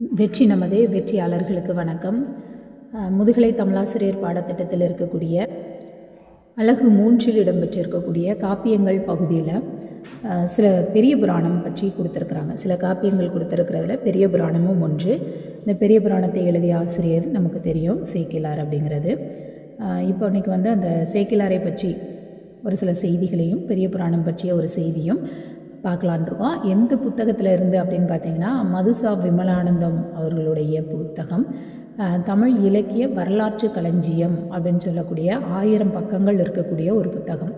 வெற்றி நமதே வெற்றியாளர்களுக்கு வணக்கம். முதுகலை தமிழாசிரியர் பாடத்திட்டத்தில் இருக்கக்கூடிய அழகு மூன்றில் இடம்பெற்றிருக்கக்கூடிய காப்பியங்கள் பகுதியில் சில பெரிய புராணம் பற்றி கொடுத்துருக்குறாங்க. சில காப்பியங்கள் கொடுத்துருக்கிறதுல பெரிய புராணமும் ஒன்று. இந்த பெரிய புராணத்தை எழுதிய ஆசிரியர் நமக்கு தெரியும் சேக்கிலார் அப்படிங்கிறது. இப்போ இன்றைக்கி வந்து அந்த சேக்கிலாரை பற்றி ஒரு சில செய்திகளையும் பெரிய புராணம் பற்றிய ஒரு செய்தியும் பார்க்கலான் இருக்கோம் எந்த புத்தகத்தில் இருந்து அப்படின்னு பார்த்தீங்கன்னா மதுசா விமலானந்தம் அவர்களுடைய புத்தகம் தமிழ் இலக்கிய வரலாற்று களஞ்சியம் அப்படின்னு சொல்லக்கூடிய ஆயிரம் பக்கங்கள் இருக்கக்கூடிய ஒரு புத்தகம்.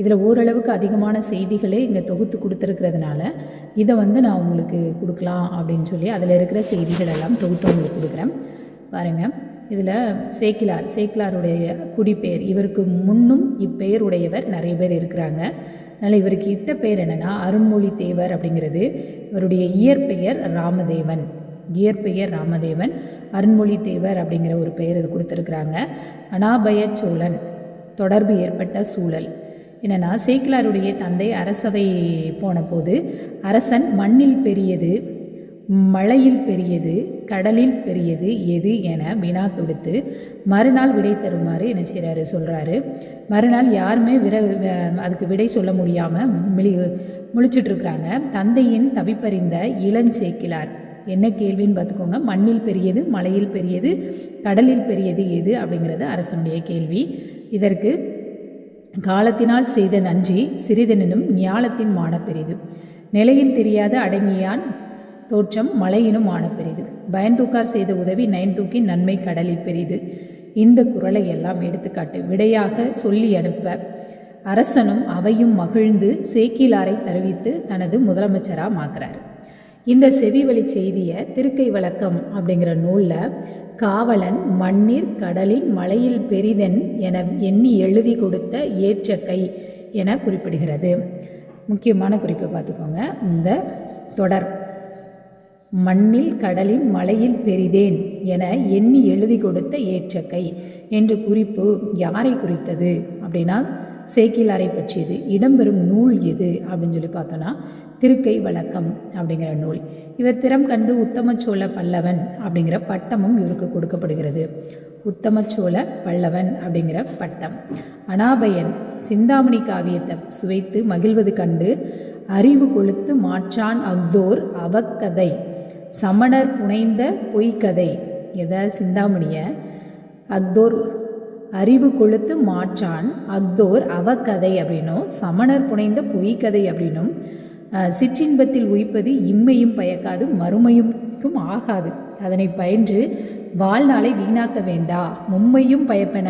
இதில் ஓரளவுக்கு அதிகமான செய்திகளே இங்கே தொகுத்து கொடுத்துருக்கிறதுனால இதை வந்து நான் உங்களுக்கு கொடுக்கலாம் அப்படின்னு சொல்லி அதில் இருக்கிற செய்திகள் எல்லாம் தொகுத்து உங்களுக்கு கொடுக்குறேன். பாருங்கள் இதில் சேக்கிலார் சேக்கிலாருடைய குடிப்பெயர் இவருக்கு முன்னும் இப்பெயர் உடையவர் நிறைய பேர் இருக்கிறாங்க. அதனால் இவருக்கு இட்ட பெயர் என்னென்னா அருண்மொழி தேவர் அப்படிங்கிறது. இவருடைய இயற்பெயர் ராமதேவன். இயற்பெயர் ராமதேவன் அருண்மொழி தேவர் அப்படிங்கிற ஒரு பெயர் இது கொடுத்துருக்குறாங்க. அனாபய சோழன் தொடர்பு ஏற்பட்ட சூழல். என்னென்னா சேக்கிலாருடைய தந்தை அரசவை போன போது அரசன் மண்ணில் பெரியது. மழையில் பெரியது கடலில் பெரியது எது என வினா தொடுத்து மறுநாள் விடை தருமாறு என்ன செய்கிறாரு சொல்கிறாரு மறுநாள் யாருமே விர அதுக்கு விடை சொல்ல முடியாமல் மிளி முழிச்சிட்ருக்குறாங்க. தந்தையின் தவிப்பறிந்த இளஞ்சேக்கிலார் என்ன கேள்வின்னு பார்த்துக்கோங்க. மண்ணில் பெரியது மலையில் பெரியது கடலில் பெரியது எது அப்படிங்கிறது அரசனுடைய கேள்வி. இதற்கு காலத்தினால் செய்த நன்றி சிறிதெனினும் ஞாலத்தின் மான பெரிது. நிலையின் தெரியாத அடங்கியான் தோற்றம் மலையினும் ஆன பெரிது. பயன்தூக்கார் செய்த உதவி நயன்தூக்கி நன்மை கடலில் பெரிது. இந்த குரலை எல்லாம் எடுத்துக்காட்டு விடையாக சொல்லி அனுப்ப அரசனும் அவையும் மகிழ்ந்து சேக்கிலாரை தருவித்து தனது முதலமைச்சராக மாக்குறார் இந்த செவிவழி செய்தியை திருக்கை வழக்கம் அப்படிங்கிற நூலில் காவலன் மண்ணீர் கடலின் மலையில் பெரிதென் என எண்ணி எழுதி கொடுத்த ஏற்ற கை என குறிப்பிடுகிறது. முக்கியமான குறிப்பை பார்த்துக்கோங்க. இந்த தொடர். மண்ணில் கடலின் மலையில் பெரிதேன் என எண்ணி எழுதி கொடுத்த ஏற்ற கை என்ற குறிப்பு யாரை குறித்தது? அப்படின்னா சேக்கிலாரை பற்றியது இடம்பெறும் நூல் எது? அப்படின்னு சொல்லி பார்த்தோன்னா திருக்கை வழக்கம் அப்படிங்கிற நூல். இவர் திறம் கண்டு உத்தமச்சோழ பல்லவன் அப்படிங்கிற பட்டமும் இவருக்கு கொடுக்கப்படுகிறது. உத்தமச்சோழ பல்லவன் அப்படிங்கிற பட்டம். அனாபயன் சிந்தாமணி காவியத்தை சுவைத்து மகிழ்வது கண்டு அறிவு கொளுத்து மாற்றான் அக்தோர் அவக்கதை. சமணர் புனைந்த பொய்க்கதை. எதை? சிந்தாமணியை. அக்தோர் அறிவு கொளுத்து மாற்றான். அக்தோர் அவக்கதை அப்படின்னும் சமணர் புனைந்த பொய்க்கதை அப்படின்னும் சிற்றின்பத்தில் உய்ப்பது இம்மையும் பயக்காது மறுமையும் ஆகாது. அதனை பயின்று வாழ்நாளை வீணாக்க வேண்டா. மும்மையும் பயப்பென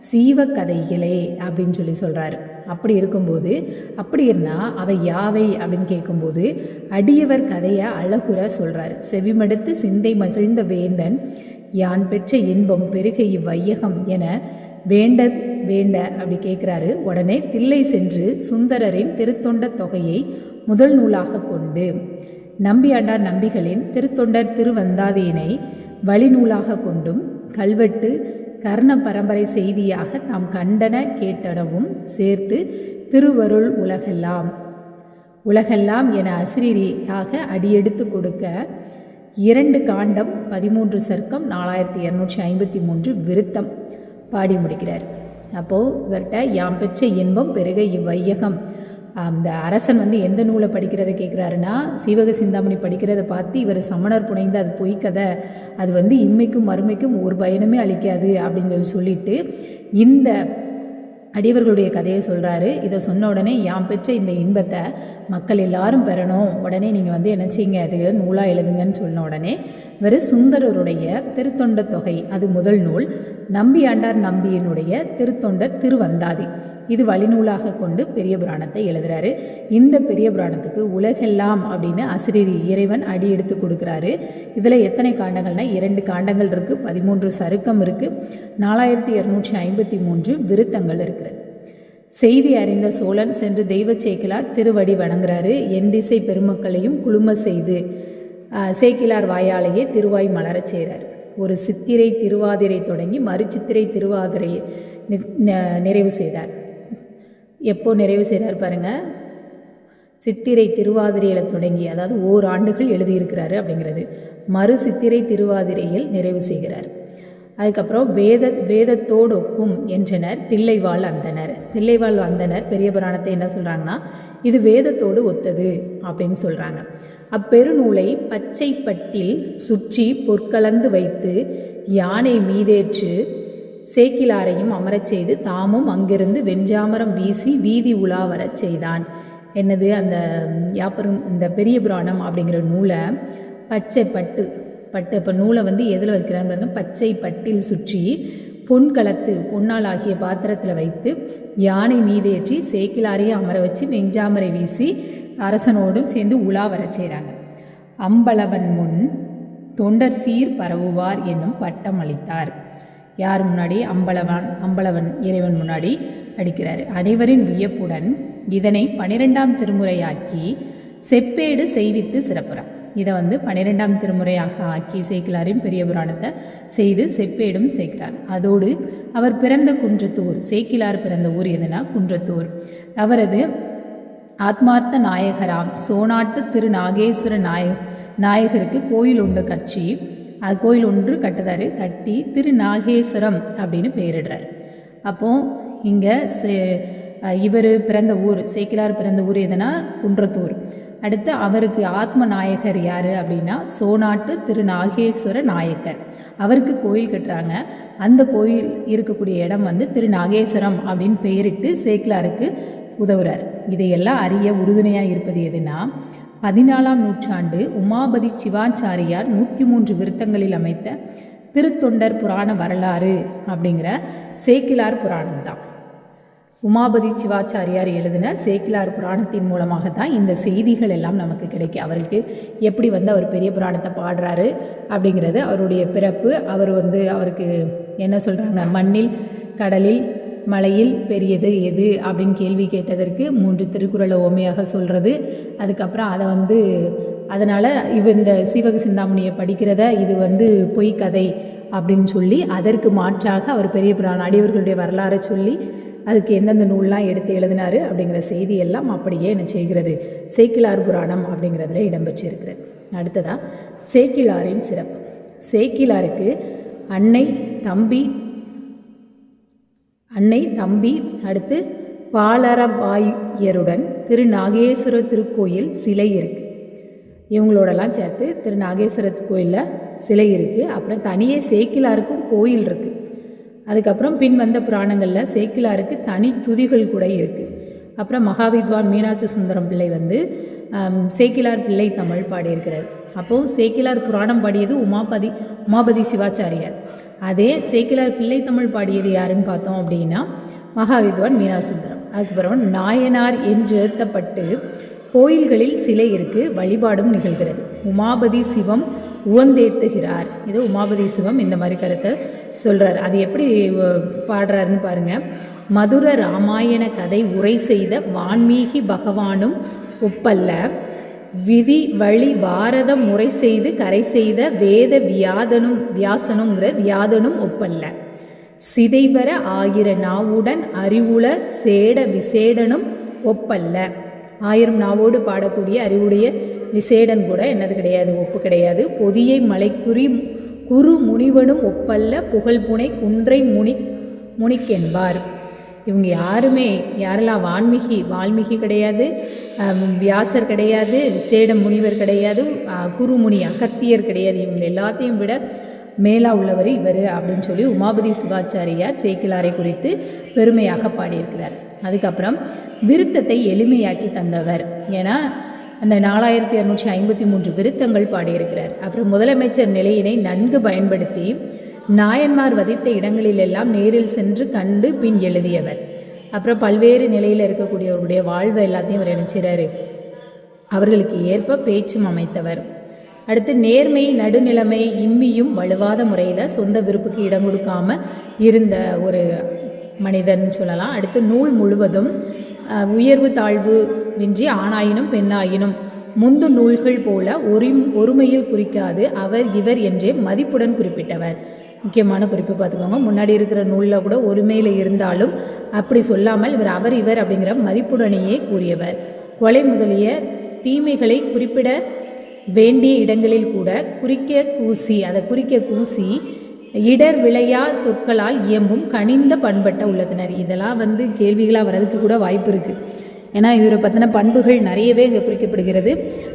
சீவக்கதைகளே கதைகளே அப்படின்னு சொல்லி சொல்கிறாரு அப்படி இருக்கும்போது அப்படி இருந்தால் அவை யாவை அப்படின்னு கேட்கும்போது அடியவர் கதையை அழகுற சொல்கிறாரு செவிமடுத்து சிந்தை மகிழ்ந்த வேந்தன் யான் பெற்ற இன்பம் பெருக இவ்வையகம் என வேண்ட வேண்ட அப்படி கேட்குறாரு. உடனே தில்லை சென்று சுந்தரரின் திருத்தொண்ட தொகையை முதல் நூலாக கொண்டு நம்பியாண்டார் நம்பிகளின் திருத்தொண்டர் திருவந்தாதியினை வழிநூலாக கொண்டும் கல்வெட்டு கர்ண பரம்பரை செய்தியாக தாம் கண்டன கேட்டனவும் சேர்த்து திருவருள் உலகெல்லாம். உலகெல்லாம் என அசிரியாக அடியெடுத்து கொடுக்க இரண்டு காண்டம் பதிமூன்று சர்க்கம் நாலாயிரத்தி இரநூற்றி ஐம்பத்தி மூன்று விருத்தம் பாடி முடிக்கிறார். அப்போது இவர்கிட்ட யாம் பெற்ற இன்பம் பெருக இவ்வையகம். அந்த அரசன் வந்து எந்த நூலை படிக்கிறத கேட்குறாருன்னா சீவக சிந்தாமணி படிக்கிறத பார்த்து இவர் சமணர் புனைந்து அது பொய்க்கதை அது வந்து இம்மைக்கும் மறுமைக்கும் ஒரு பயனுமே அளிக்காது அப்படின்னு சொல்லி சொல்லிட்டு இந்த அடியவர்களுடைய கதையை சொல்கிறாரு இதை சொன்ன உடனே யாம் பெற்ற இந்த இன்பத்தை மக்கள் எல்லாரும் பெறணும். உடனே நீங்கள் வந்து என்ன செய்யுங்க? அது நூலாக எழுதுங்கன்னு சொன்ன உடனே இவர் சுந்தரருடைய திருத்தொண்ட தொகை அது முதல் நூல். நம்பி ஆண்டார் நம்பியினுடைய திருத்தொண்டர் திருவந்தாதி. இது வழிநூலாக கொண்டு பெரிய புராணத்தை எழுதுறாரு. இந்த பெரிய புராணத்துக்கு உலகெல்லாம் அப்படின்னு அசிரியர் இறைவன் அடி எடுத்து கொடுக்குறாரு. இதில் எத்தனை காண்டங்கள்னா இரண்டு காண்டங்கள் இருக்குது பதிமூன்று சருக்கம் இருக்குது நாலாயிரத்தி இரநூற்றி ஐம்பத்தி மூன்று விருத்தங்கள் இருக்கிறது. செய்தி அறிந்த சோழன் சென்று தெய்வ சேக்கிலார் திருவடி வணங்குறாரு. எண்டிசை பெருமக்களையும் குழும செய்து சேக்கிலார் வாயாலேயே திருவாய் மலரச் செய்கிறார் ஒரு சித்திரை திருவாதிரை தொடங்கி மறுசித்திரை திருவாதிரையை நிறைவு செய்தார். எப்போ நிறைவு செய்கிறார் பாருங்கள் சித்திரை திருவாதிரையில் தொடங்கி அதாவது ஓராண்டுகள் எழுதியிருக்கிறாரு அப்படிங்கிறது. மறு சித்திரை திருவாதிரையில் நிறைவு செய்கிறார். அதுக்கப்புறம் வேத வேதத்தோடு ஒக்கும் என்றனர். தில்லைவாழ் அந்தனர். தில்லைவாழ் அந்தனர் பெரிய புராணத்தை என்ன சொல்கிறாங்கன்னா இது வேதத்தோடு ஒத்தது அப்படின்னு சொல்கிறாங்க அப்பெருநூலை பச்சைப்பட்டில் சுற்றி பொற்கலந்து வைத்து யானை மீதேற்று சேக்கிலாரையும் அமரச் செய்து தாமும் அங்கிருந்து வெஞ்சாமரம் வீசி வீதி உலா வரச் செய்தான். என்னது? அந்த யாப்பரும் இந்த பெரிய புராணம் அப்படிங்கிற நூலை பச்சை பட்டு பட்டு இப்போ நூலை வந்து எதில் வைக்கிறாங்க பச்சை பட்டில் சுற்றி பொன் கலத்து பொன்னால் ஆகிய பாத்திரத்தில் வைத்து யானை மீதேற்றி சேக்கிலாரையும் அமர வச்சு வெஞ்சாமரை வீசி அரசனோடும் சேர்ந்து உலா வரச் செய்கிறாங்க அம்பலவன் முன் தொண்டர் சீர் பரவுவார் என்னும் பட்டம் அளித்தார். யார் முன்னாடி? அம்பலவான் அம்பலவன் இறைவன் முன்னாடி அடிக்கிறார். அனைவரின் வியப்புடன் இதனை பனிரெண்டாம் திருமுறையாக்கி செப்பேடு செய்வித்து சிறப்புறான் இதை வந்து பன்னிரெண்டாம் திருமுறையாக ஆக்கி சேக்கிலாரின் பெரிய புராணத்தை செய்து செப்பேடும் சேர்க்கிறார். அதோடு அவர் பிறந்த குன்றத்தூர் சேக்கிலார் பிறந்த ஊர் எதுனா குன்றத்தூர். அவரது ஆத்மார்த்த நாயகராம் சோனாட்டு திரு நாகேஸ்வர நாய நாயகருக்கு கோயில் உண்டு கட்சி அது கோயில் ஒன்று கட்டுதாரு கட்டி திரு நாகேஸ்வரம் அப்படின்னு பெயரிடுறார். அப்போது இங்கே இவர் பிறந்த ஊர் சேக்கிலார் பிறந்த ஊர் எதுனா குன்றத்தூர். அடுத்து அவருக்கு ஆத்ம நாயகர் யார் அப்படின்னா சோனாட்டு திரு நாகேஸ்வர நாயக்கர். அவருக்கு கோயில் கட்டுறாங்க. அந்த கோயில் இருக்கக்கூடிய இடம் வந்து திரு நாகேஸ்வரம் அப்படின்னு பெயரிட்டு சேக்கிலாருக்கு உதவுறார். இதையெல்லாம் அறிய உறுதுணையாக இருப்பது எதுனா பதினாலாம் நூற்றாண்டு உமாபதி சிவாச்சாரியார் நூற்றி மூன்று விருத்தங்களில் அமைத்த திருத்தொண்டர் புராண வரலாறு அப்படிங்கிற சேக்கிலார் புராணம் தான் உமாபதி சிவாச்சாரியார் எழுதின சேக்கிலார் புராணத்தின் மூலமாக தான் இந்த செய்திகள் எல்லாம் நமக்கு கிடைக்கும் அவருக்கு எப்படி வந்து அவர் பெரிய புராணத்தை பாடுறாரு அப்படிங்கிறது அவருடைய பிறப்பு. அவர் வந்து அவருக்கு என்ன சொல்கிறாங்க மண்ணில் கடலில் மலையில் பெரியது எது அப்படின்னு கேள்வி கேட்டதற்கு மூன்று திருக்குறளை ஓமையாக சொல்கிறது அதுக்கப்புறம் அதை வந்து அதனால் இவ இந்த சீவக சிந்தாமணியை படிக்கிறத இது வந்து பொய் கதை அப்படின்னு சொல்லி அதற்கு மாற்றாக அவர் பெரிய புராண அடியவர்களுடைய வரலாறை சொல்லி அதுக்கு எந்தெந்த நூல்லாம் எடுத்து எழுதினாரு அப்படிங்கிற செய்தி எல்லாம் அப்படியே என்ன செய்கிறது? சேக்கிலார் புராணம் அப்படிங்கிறதுல இடம்பெற்றிருக்கிறது. அடுத்ததாக சேக்கிலாரின் சிறப்பு. சேக்கிலாருக்கு அன்னை தம்பி அன்னை தம்பி அடுத்து பாலரபாயருடன் திருநாகேஸ்வர திருக்கோயில் சிலை இருக்குது இவங்களோடலாம் சேர்த்து திருநாகேஸ்வர கோயிலில் சிலை இருக்குது அப்புறம் தனியே சேக்கிலாருக்கும் கோயில் இருக்குது அதுக்கப்புறம் பின் வந்த புராணங்களில் சேக்கிலாருக்கு தனி துதிகள் கூட இருக்குது அப்புறம் மகாவித்வான் மீனாட்சி சுந்தரம் பிள்ளை வந்து சேக்கிலார் பிள்ளை தமிழ் பாடியிருக்கிறார். அப்போது சேக்கிலார் புராணம் பாடியது உமாபதி உமாபதி சிவாச்சாரியார். அதே சேக்கிலார் பிள்ளை தமிழ் பாடியது யாருன்னு பார்த்தோம் அப்படின்னா மகாவித்வான் மீனாசுந்தரம் அதுக்கப்புறம் நாயனார் என்று எழுத்தப்பட்டு கோயில்களில் சிலை இருக்கு வழிபாடும் நிகழ்கிறது. உமாபதி சிவம் உவந்தேத்துகிறார். இது உமாபதி சிவம் இந்த மாதிரி கருத்தை சொல்கிறார் அது எப்படி பாடுறாருன்னு பாருங்கள் மதுர ராமாயண கதை உரை செய்த வான்மீகி பகவானும் ஒப்பல்ல. விதி வழி பாரதம் முறை செய்து கரை செய்த வேத வியாதனும் வியாசனுங்கிற வியாதனும் ஒப்பல்ல. சிதைவர ஆயிர நாவுடன் அறிவுள சேட விசேடனும் ஒப்பல்ல. ஆயிரம் நாவோடு பாடக்கூடிய அறிவுடைய விசேடன் கூட என்னது கிடையாது ஒப்பு கிடையாது. பொதியை மலைக்குறி குரு முனிவனும் ஒப்பல்ல புகழ்புனை குன்றை முனி முனிக்கென்பார். இவங்க யாருமே யாரெல்லாம் வான்மீகி வால்மீகி கிடையாது வியாசர் கிடையாது விசேட முனிவர் கிடையாது குருமுனி அகத்தியர் கிடையாது. இவங்க எல்லாத்தையும் விட மேலா உள்ளவர் இவர் அப்படின்னு சொல்லி உமாபதி சிவாச்சாரியார் சேக்கிலாரை குறித்து பெருமையாக பாடியிருக்கிறார். அதுக்கப்புறம் விருத்தத்தை எளிமையாக்கி தந்தவர். ஏன்னா அந்த நாலாயிரத்தி இரநூற்றி ஐம்பத்தி மூன்று விருத்தங்கள் பாடியிருக்கிறார். அப்புறம் முதலமைச்சர் நிலையினை நன்கு பயன்படுத்தி நாயன்மார் வதித்த இடங்களிலெல்லாம் நேரில் சென்று கண்டு பின் எழுதியவர். அப்புறம் பல்வேறு நிலையில் இருக்கக்கூடியவருடைய வாழ்வை எல்லாத்தையும் அவர் நினைச்சிறாரு அவர்களுக்கு ஏற்ப பேச்சும் அமைத்தவர். அடுத்து நேர்மை நடுநிலைமை இம்மியும் வலுவாத முறையில் சொந்த விருப்புக்கு இடம் கொடுக்காம இருந்த ஒரு மனிதன் சொல்லலாம். அடுத்து நூல் முழுவதும் உயர்வு தாழ்வு மின்றி ஆணாயினும் பெண்ணாயினும். முந்து நூல்கள் போல ஒரு ஒருமையில் குறிக்காது அவர் இவர் என்றே மதிப்புடன் குறிப்பிட்டவர். முக்கியமான குறிப்பு பார்த்துக்கோங்க. முன்னாடி இருக்கிற நூலில் கூட ஒருமையில் இருந்தாலும் அப்படி சொல்லாமல் இவர் அவர் இவர் அப்படிங்கிற மதிப்புடனேயே கூறியவர். கொலை முதலிய தீமைகளை குறிப்பிட வேண்டிய இடங்களில் கூட குறிக்க கூசி அதை குறிக்க கூசி இடர் விளையா சொற்களால் இயம்பும் கனிந்த பண்பட்ட உள்ளத்தினர். இதெல்லாம் வந்து கேள்விகளாக வர்றதுக்கு கூட வாய்ப்பு இருக்குது ஏன்னா இவரை பற்றின பண்புகள் நிறையவே இங்கே குறிக்கப்படுகிறது.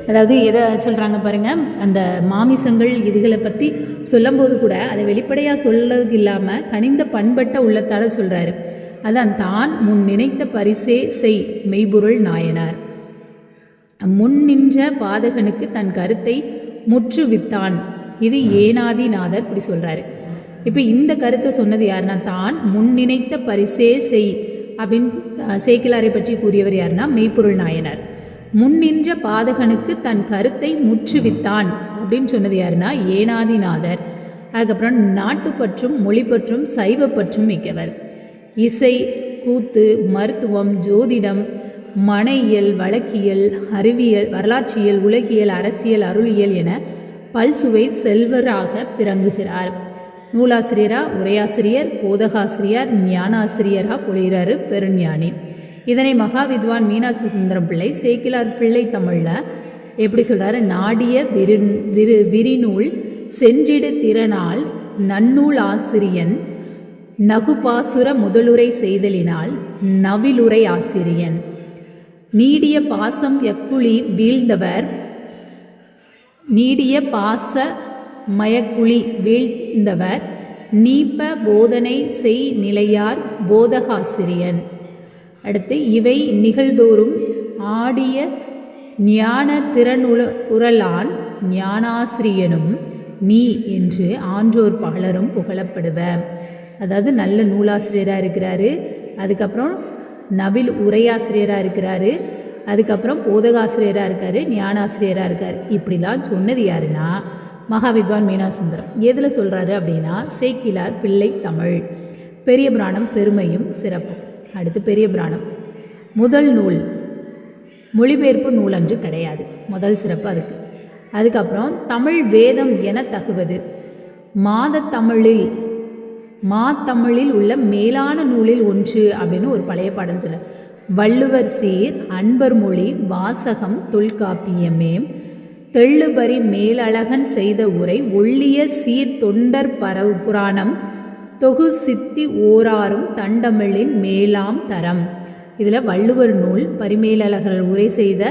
அதாவது எதை சொல்கிறாங்க பாருங்கள் அந்த மாமிசங்கள் இதுகளை பற்றி சொல்லும்போது கூட அதை வெளிப்படையாக சொல்லது இல்லாமல் கனிந்த பண்பட்ட உள்ளத்தால் சொல்கிறாரு அதான் தான் முன் நினைத்த பரிசே செய் மெய்பொருள் நாயனார். முன் நின்ற பாதகனுக்கு தன் கருத்தை முற்றுவித்தான் இது ஏனாதிநாதர் இப்படி சொல்கிறாரு இப்போ இந்த கருத்தை சொன்னது யாருன்னா தான் முன் நினைத்த பரிசே செய் அப்படின்னு சேக்கிலாரை பற்றி கூறியவர் யாருன்னா மெய்ப்பொருள் நாயனார். முன்னின்ற பாதகனுக்கு தன் கருத்தை முற்றுவித்தான் அப்படின்னு சொன்னது யாருன்னா ஏனாதிநாதர். அதுக்கப்புறம் நாட்டுப்பற்றும் மொழிப்பற்றும் சைவப்பற்றும் மிக்கவர். இசை கூத்து மருத்துவம் ஜோதிடம் மனையியல் வழக்கியல் அறிவியல் வரலாற்றியல் உலகியல் அரசியல் அருளியல் என பல்சுவை செல்வராக பிறங்குகிறார். நூலாசிரியரா உரையாசிரியர் போதகாசிரியர் ஞானாசிரியராக பொழிகிறாரு பெருஞானி. இதனை மகாவித்வான் மீனாட்சி சுந்தரம் பிள்ளை சேக்கிலார் பிள்ளை தமிழில் எப்படி சொல்கிறாரு நாடிய விரு விரு விரிநூல் செஞ்சிடு திறனால் நன்னூல் ஆசிரியன் நகுபாசுர முதலுரை செய்தலினால் நவிலுரை ஆசிரியன். நீடிய பாசம் எக்குழி வீழ்ந்தவர் நீடிய பாச மயக்குழி வீழ்ந்தவர் நீப்ப போதனை செய் நிலையார் போதகாசிரியன். அடுத்து இவை நிகழ்தோறும் ஆடிய ஞான திறனுல உரலான் ஞானாசிரியனும் நீ என்று ஆன்றோர் பகலரும் புகழப்படுவ. அதாவது நல்ல நூலாசிரியராக இருக்கிறாரு. அதுக்கப்புறம் நவில் உரையாசிரியராக இருக்கிறாரு. அதுக்கப்புறம் போதகாசிரியராக இருக்காரு ஞானாசிரியராக இருக்கார். இப்படிலாம் சொன்னது யாருன்னா மகாவித்வான் மீனாசுந்தரம். எதில் சொல்கிறாரு அப்படின்னா சேக்கிலார் பிள்ளை தமிழ். பெரிய புராணம் பெருமையும் சிறப்பும். அடுத்து பெரிய புராணம். முதல் நூல். மொழிபெயர்ப்பு நூல் அன்று கிடையாது. முதல் சிறப்பு அதுக்கு. அதுக்கப்புறம் தமிழ் வேதம் என தகுவது. மாத தமிழில் மாத்தமிழில் உள்ள மேலான நூலில் ஒன்று அப்படின்னு ஒரு பழைய பாடல் சொல்ல வள்ளுவர் சீர் அன்பர் மொழி வாசகம் தொல்காப்பியமே தெள்ளுபரி மேலழகன் செய்த உரை ஒள்ளிய சீர் தொண்டர் பரவு புராணம் தொகு சித்தி ஓராறும் தண்டமிழின் மேலாம் தரம். இதில் வள்ளுவர் நூல் பரிமேலழகர் உரை செய்த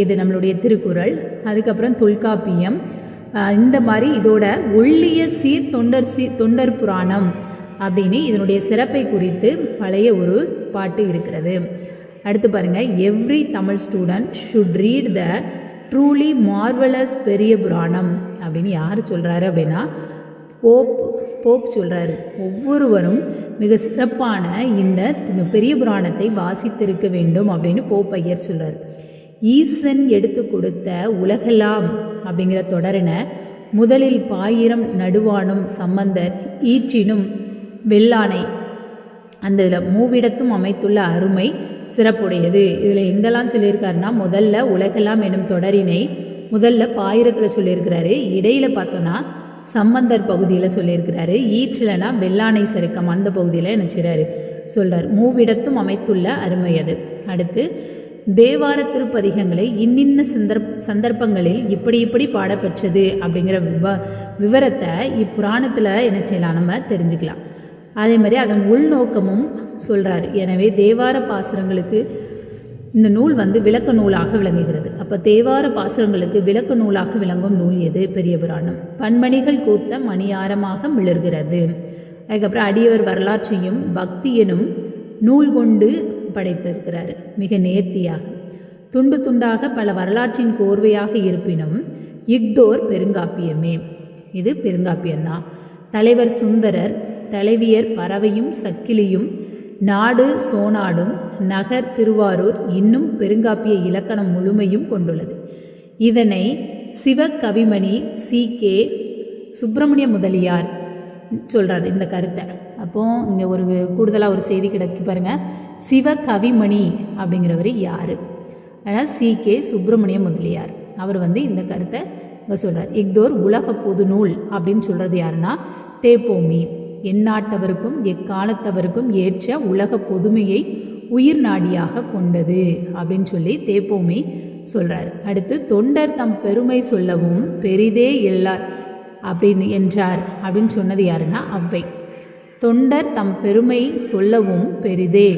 இது நம்மளுடைய திருக்குறள். அதுக்கப்புறம் தொல்காப்பியம். இந்த மாதிரி இதோட ஒள்ளிய சீர் தொண்டர் சீ தொண்டர் புராணம் அப்படின்னு இதனுடைய சிறப்பை குறித்து பழைய ஒரு பாட்டு இருக்கிறது. அடுத்து பாருங்கள் every Tamil student should read the truly marvellous Periya Puranam அப்படின்னு யார் சொல்கிறாரு அப்படின்னா போப் போப் சொல்கிறாரு ஒவ்வொருவரும் மிக சிறப்பான இந்த இந்த பெரிய புராணத்தை வாசித்திருக்க வேண்டும் அப்படின்னு போப் ஐயர் சொல்கிறார் ஈசன் எடுத்து கொடுத்த உலகெல்லாம் அப்படிங்கிற தொடரின முதலில் பாயிரம் நடுவானும் சம்பந்தர் ஈற்றினும் வெள்ளானை அந்த இதில் மூவிடத்தும் அமைத்துள்ள அருமை சிறப்புடையது. இதில் எங்கெல்லாம் சொல்லியிருக்காருன்னா முதல்ல உலகெல்லாம் எனும் தொடரினை முதல்ல பாயிரத்தில் சொல்லியிருக்கிறாரு. இடையில் பார்த்தோன்னா சம்பந்தர் பகுதியில் சொல்லியிருக்கிறாரு. ஈற்றிலனா வெள்ளானை சருக்கம் அந்த பகுதியில் என்ன செய்கிறாரு மூவிடத்தும் அமைத்துள்ள அருமை அது. அடுத்து தேவார திருப்பதிகங்களை இன்னின்ன சந்தர்ப் சந்தர்ப்பங்களில் இப்படி இப்படி பாடப்பெற்றது அப்படிங்கிற விவ விவரத்தை இப்புராணத்தில் என்ன செய்யலாம் நம்ம தெரிஞ்சுக்கலாம். அதே மாதிரி அதன் உள்நோக்கமும் சொல்கிறார் எனவே தேவார பாசுரங்களுக்கு இந்த நூல் வந்து விளக்க நூலாக விளங்குகிறது. அப்போ தேவார பாசுரங்களுக்கு விளக்க நூலாக விளங்கும் நூல் எது? பெரிய புராணம். பன்மணிகள் கூத்த மணியாரமாக மிளர்கிறது. அதுக்கப்புறம் அடியவர் வரலாற்றையும் பக்தியனும் நூல் கொண்டு படைத்திருக்கிறார். மிக நேர்த்தியாக. துண்டு துண்டாக பல வரலாற்றின் கோர்வையாக இருப்பினும் இஃதோர் பெருங்காப்பியமே. இது பெருங்காப்பியம்தான். தலைவர் சுந்தரர் தலைவியர் பறவையும் சக்கிலியும் நாடு சோனாடும் நகர் திருவாரூர் இன்னும் பெருங்காப்பிய இலக்கணம் முழுமையும் கொண்டுள்ளது. இதனை சிவகவிமணி சி. கே. சுப்பிரமணிய முதலியார் சொல்கிறார் இந்த கருத்தை. அப்போ இங்கே ஒரு கூடுதலாக ஒரு செய்தி கிடைக்கு பாருங்கள் சிவகவிமணி அப்படிங்கிறவர் யார்? ஆனால் சி. கே. சுப்பிரமணிய முதலியார். அவர் வந்து இந்த கருத்தை இங்கே சொல்கிறார் இஃதோர் உலக பொது நூல் அப்படின்னு சொல்கிறது யாருன்னா தேப்போமி. எந்நாட்டவருக்கும் எக்காலத்தவருக்கும் ஏற்ற உலக பொதுமையை உயிர் நாடியாக கொண்டது அப்படின்னு சொல்லி தேப்போமே சொல்கிறார் அடுத்து தொண்டர் தம் பெருமை சொல்லவும் பெரிதே எல்லார் அப்படின்னு என்றார் அப்படின்னு சொன்னது யாருன்னா அவ்வை. தொண்டர் தம் பெருமை சொல்லவும் பெரிதே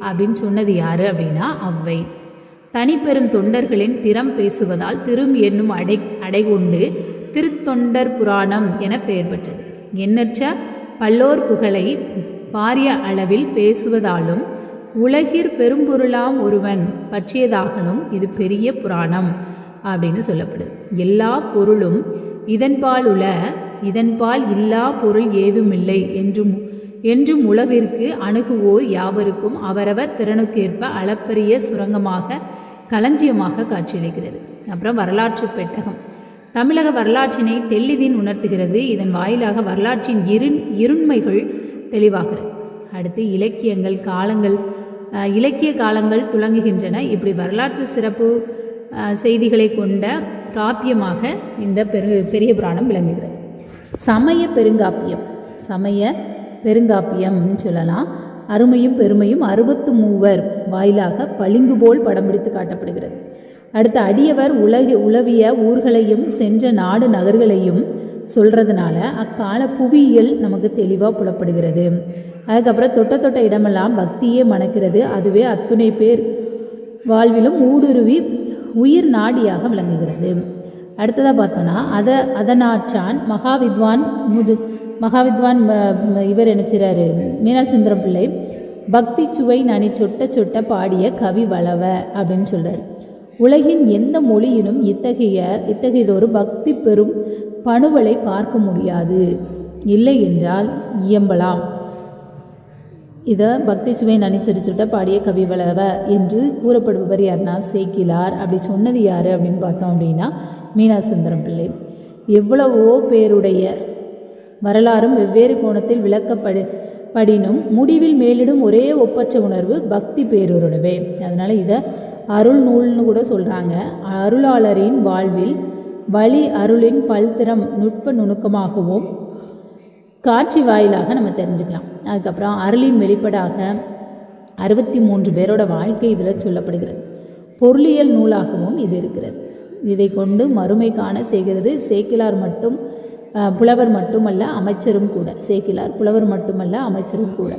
அப்படின்னு சொன்னது யாரு அப்படின்னா அவ்வை. தனிப்பெரும் தொண்டர்களின் திறம் பேசுவதால் திரும் என்னும் அடை அடைகொண்டு திருத்தொண்டர் புராணம் என பெயர் பெற்றது. எண்ணற்ற பல்லோர் புகழை பாரிய அளவில் பேசுவதாலும் உலகிற் பெரும்பொருளாம் ஒருவன் பற்றியதாகலும் இது பெரிய புராணம் அப்படின்னு சொல்லப்படுது. எல்லா பொருளும் இதன்பால் உள இதன்பால் இல்லா பொருள் ஏதுமில்லை என்றும் என்றும் உளவிற்கு அணுகுவோர் யாவருக்கும் அவரவர் திறனுக்கேற்ப அளப்பரிய சுரங்கமாக களஞ்சியமாக காட்சியளிக்கிறது. அப்புறம் வரலாற்று பெட்டகம். தமிழக வரலாற்றினை தெல்லிதின் உணர்த்துகிறது. இதன் வாயிலாக வரலாற்றின் இருண் இருண்மைகள் தெளிவாகிறது. அடுத்து இலக்கியங்கள் காலங்கள் இலக்கிய காலங்கள் துலங்குகின்றன. இப்படி வரலாற்று சிறப்பு செய்திகளை கொண்ட காப்பியமாக இந்த பெரு பெரிய புராணம் விளங்குகிறது. சமய பெருங்காப்பியம் சமய பெருங்காப்பியம்னு சொல்லலாம். அருமையும் பெருமையும் அறுபத்து மூவர் வாயிலாக பளிங்கு போல் படம் பிடித்து காட்டப்படுகிறது. அடுத்து அடியவர் உலக உலவிய ஊர்களையும் சென்ற நாடு நகர்களையும் சொல்கிறதுனால அக்கால புவியியல் நமக்கு தெளிவாக புலப்படுகிறது. அதுக்கப்புறம் தொட்ட தொட்ட இடமெல்லாம் பக்தியே மணக்கிறது. அதுவே அத்துணை பேர் வாழ்விலும் ஊடுருவி உயிர் நாடியாக விளங்குகிறது. அடுத்ததாக பார்த்தோன்னா அதை அதனாற்றான் மகாவித்வான் முது மகாவித்வான் இவர் நினைச்சிறாரு மீனாசுந்தரம் பிள்ளை பக்தி சுவை நனி சொட்ட சொட்ட பாடிய கவி வளவ அப்படின்னு சொல்கிறார் உலகின் எந்த மொழியிலும் இத்தகைய இத்தகையதொரு பக்தி பெறும் பணுவலை பார்க்க முடியாது. இல்லை என்றால் இயம்பலாம். இதை பக்தி சுவை நனிச்சரிச்சுட்ட பாடிய கவி வளவ என்று கூறப்படுபவர் யாருன்னா சேக்கிலார். அப்படி சொன்னது யார் அப்படின்னு பார்த்தோம் அப்படின்னா மீனா சுந்தரம் பிள்ளை. எவ்வளவோ பேருடைய வரலாறும் வெவ்வேறு கோணத்தில் விளக்கப்படு படினும் முடிவில் மேலிடும் ஒரே ஒப்பற்ற உணர்வு பக்தி பேருருடவே அதனால் இதை அருள் நூல்னு கூட சொல்கிறாங்க அருளாளரின் வாழ்வில் வழி அருளின் பல்திறம் நுட்ப நுணுக்கமாகவும் காட்சி வாயிலாக நம்ம தெரிஞ்சுக்கலாம். அதுக்கப்புறம் அருளின் வெளிப்படாக அறுபத்தி மூன்று பேரோட வாழ்க்கை இதில் சொல்லப்படுகிறது. பொருளியல் நூலாகவும் இது இருக்கிறது. இதை கொண்டு மறுமை காண செய்கிறது சேக்கிலார் மட்டும் புலவர் மட்டுமல்ல அமைச்சரும் கூட. சேக்கிலார் புலவர் மட்டுமல்ல அமைச்சரும் கூட.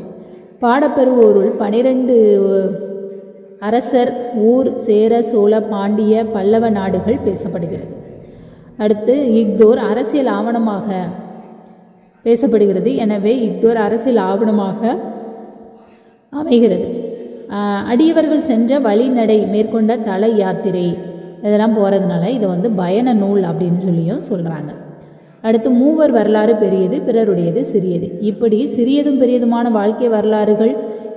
பாடப்பெறுவோருள் பனிரெண்டு அரசர் ஊர் சேர சோழ பாண்டிய பல்லவ நாடுகள் பேசப்படுகிறது. அடுத்து இக்தோர் அரசியல் ஆவணமாக பேசப்படுகிறது. எனவே இக்தோர் அரசியல் ஆவணமாக அமைகிறது. அடியவர்கள் சென்ற வழிநடை மேற்கொண்ட தல யாத்திரை இதெல்லாம் போகிறதுனால இதை வந்து பயண நூல் அப்படின்னு சொல்லியும் சொல்கிறாங்க அடுத்து மூவர் வரலாறு பெரியது பிறருடையது சிறியது. இப்படி சிறியதும் பெரியதுமான வாழ்க்கை வரலாறுகள்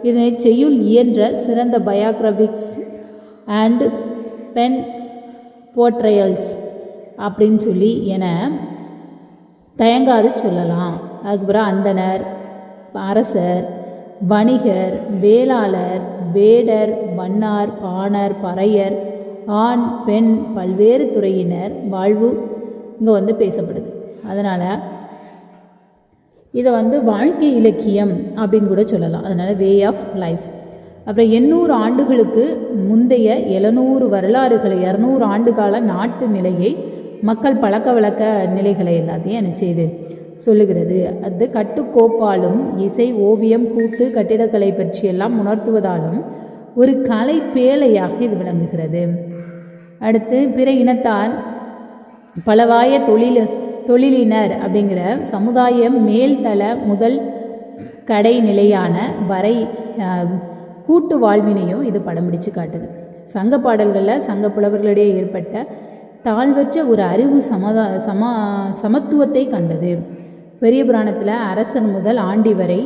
இதனை செய்யுள் இயன்ற சிறந்த பயோகிராபிக்ஸ் அண்ட் பென் போர்ட்ரையல்ஸ் அப்படின்னு சொல்லி என தயங்காது சொல்லலாம். அதுக்கப்புறம் அந்தனர் அரசர் வணிகர் வேளாளர் வேடர் வண்ணார் பாணர் பறையர் ஆண் பெண் பல்வேறு துறையினர் வாழ்வு இங்கே வந்து பேசப்படுது. அதனால் இதை வந்து வாழ்க்கை இலக்கியம் அப்படின்னு கூட சொல்லலாம். அதனால் வே ஆஃப் லைஃப் அப்புறம் எண்ணூறு ஆண்டுகளுக்கு முந்தைய எழுநூறு வரலாறுகளை இரநூறு ஆண்டு கால நாட்டு நிலையை மக்கள் பழக்க வழக்க நிலைகளை எல்லாத்தையும் என்ன செய்யுது சொல்லுகிறது. அது கட்டுக்கோப்பாலும் இசை ஓவியம் கூத்து கட்டிடக்கலை பற்றியெல்லாம் உணர்த்துவதாலும் ஒரு கலை பேழையாக இது விளங்குகிறது. அடுத்து பிற இனத்தார் பலவாய தொழில் தொழிலினர் அப்படிங்கிற சமுதாயம் மேல்தள முதல் கடைநிலையான வரை கூட்டு வாழ்வினையும் இது படம் பிடிச்சு காட்டுது. சங்க பாடல்களில் சங்க புலவர்களிடையே ஏற்பட்ட தாழ்வற்ற ஒரு அறிவு சமதா சமா சமத்துவத்தை கண்டது. பெரிய புராணத்தில் அரசன் முதல் ஆண்டி வரை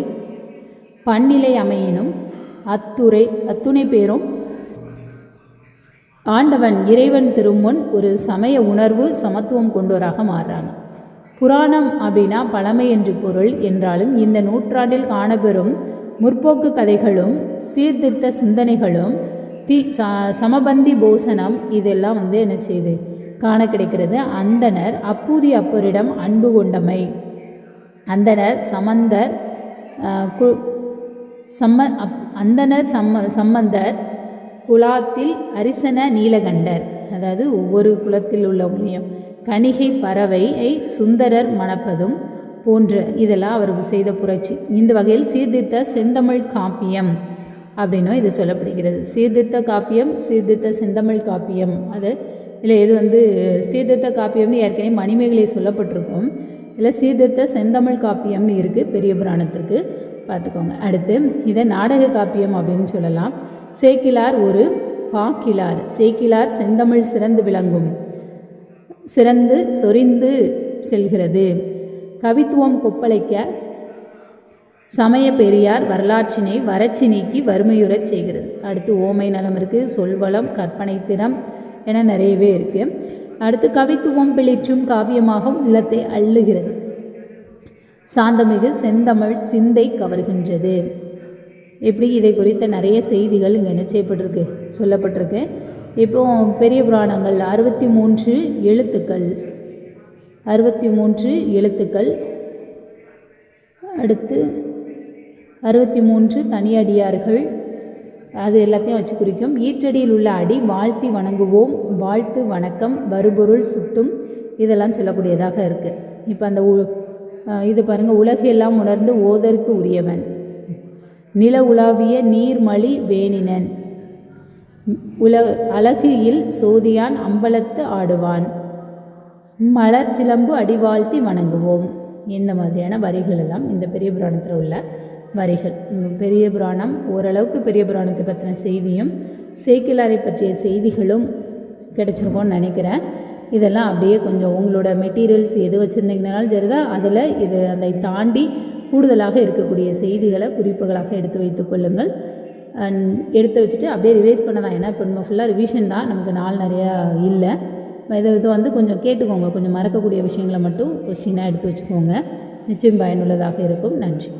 பன்னிலை அமையினும் அத்துறை அத்துணை பேரும் ஆண்டவன் இறைவன் திருமுன் ஒரு சமய உணர்வு சமத்துவம் கொண்டோராக மாறுறாங்க. புராணம் அப்படின்னா பழமை என்று பொருள் என்றாலும் இந்த நூற்றாண்டில் காணப்பெறும் முற்போக்கு கதைகளும் சீர்திருத்த சிந்தனைகளும் தி ச- சமபந்தி போசனம் இதெல்லாம் வந்து என்ன செய்யுது காண கிடைக்கிறது. அந்தனர் அப்பூதி அப்பரிடம் அன்பு கொண்டமை. அந்தனர் சமந்தர் கு சம்ம அப் அந்தனர் சம்ம சம்பந்தர் குலாத்தில் அரிசன நீலகண்டர். அதாவது ஒவ்வொரு குலத்தில் உள்ளவங்களையும் கணிகை பறவையை சுந்தரர் மணப்பதும் போன்ற இதெல்லாம் அவர் செய்த புரட்சி. இந்த வகையில் சீர்திருத்த செந்தமிழ் காப்பியம் அப்படின்னும் இது சொல்லப்படுகிறது. சீர்திருத்த காப்பியம் சீர்திருத்த செந்தமிழ் காப்பியம். அது இல்லை இது வந்து சீர்திருத்த காப்பியம்னு ஏற்கனவே மணிமேகலை சொல்லப்பட்டிருக்கும். இல்லை சீர்திருத்த செந்தமிழ் காப்பியம்னு இருக்குது பெரிய புராணத்திற்கு. பார்த்துக்கோங்க. அடுத்து இதை நாடக காப்பியம் அப்படின்னு சொல்லலாம். சேக்கிலார் ஒரு பாக்கிலார். சேக்கிலார் செந்தமிழ் சிறந்து விளங்கும். சிறந்து சொரிந்து செல்கிறது. கவித்துவம் கொப்பளிக்க சமய பெரியார் வரலாற்றினை வறட்சி நீக்கி வறுமையுறச் செய்கிறது. அடுத்து ஓமை நலம் இருக்குது சொல்வளம் கற்பனை திறம் என நிறையவே இருக்குது அடுத்து கவித்துவம் பிளிற்றும் காவியமாகவும் உள்ளத்தை அள்ளுகிறது. சாந்தமிகு செந்தமிழ் சிந்தை கவர்கின்றது. இப்படி இதை குறித்த நிறைய செய்திகள் இங்கே என்ன செய்யப்பட்டிருக்கு? சொல்லப்பட்டிருக்கு. இப்போ பெரிய புராணங்கள் அறுபத்தி மூன்று எழுத்துக்கள். அறுபத்தி மூன்று எழுத்துக்கள். அடுத்து அறுபத்தி மூன்று தனியடியார்கள். அது எல்லாத்தையும் வச்சு குறிக்கும். ஈற்றடியில் உள்ள அடி வாழ்த்தி வணங்குவோம் வாழ்த்து வணக்கம் வருபொருள் சுட்டும் இதெல்லாம் சொல்லக்கூடியதாக இருக்குது இப்போ அந்த உ- இது பாருங்கள் உலகெல்லாம் உணர்ந்து ஓதற்கு உரியவன். நில உலாவிய நீர்மலி வேணினன். உல அழகியில் சோதியான் அம்பலத்து ஆடுவான். மலர் சிலம்பு அடிவாழ்த்தி வணங்குவோம். இந்த மாதிரியான வரிகள் எல்லாம் இந்த பெரிய புராணத்தில் உள்ள வரிகள். பெரிய புராணம் ஓரளவுக்கு பெரிய புராணத்தை பற்றின செய்தியும் சேக்கிலாரை பற்றிய செய்திகளும் கிடைச்சிருக்கோன்னு நினைக்கிறேன். இதெல்லாம் அப்படியே கொஞ்சம் உங்களோட மெட்டீரியல்ஸ் எது வச்சுருந்தீங்கனாலும் சரிதான். அதில் இது அதை தாண்டி கூடுதலாக இருக்கக்கூடிய செய்திகளை குறிப்புகளாக எடுத்து வைத்துக் கொள்ளுங்கள். எடுத்து வச்சுட்டு அப்படியே ரிவைஸ் பண்ண தான் ஏன்னா இப்போ நம்ம ஃபுல்லாக ரிவிஷன் தான். நமக்கு நாள் நிறையா இல்லை. இது இது வந்து கொஞ்சம் கேட்டுக்கோங்க. கொஞ்சம் மறக்கக்கூடிய விஷயங்களை மட்டும் கொஸ்டினாக எடுத்து வச்சுக்கோங்க. நிச்சயம் பயனுள்ளதாக இருக்கும். நன்றி.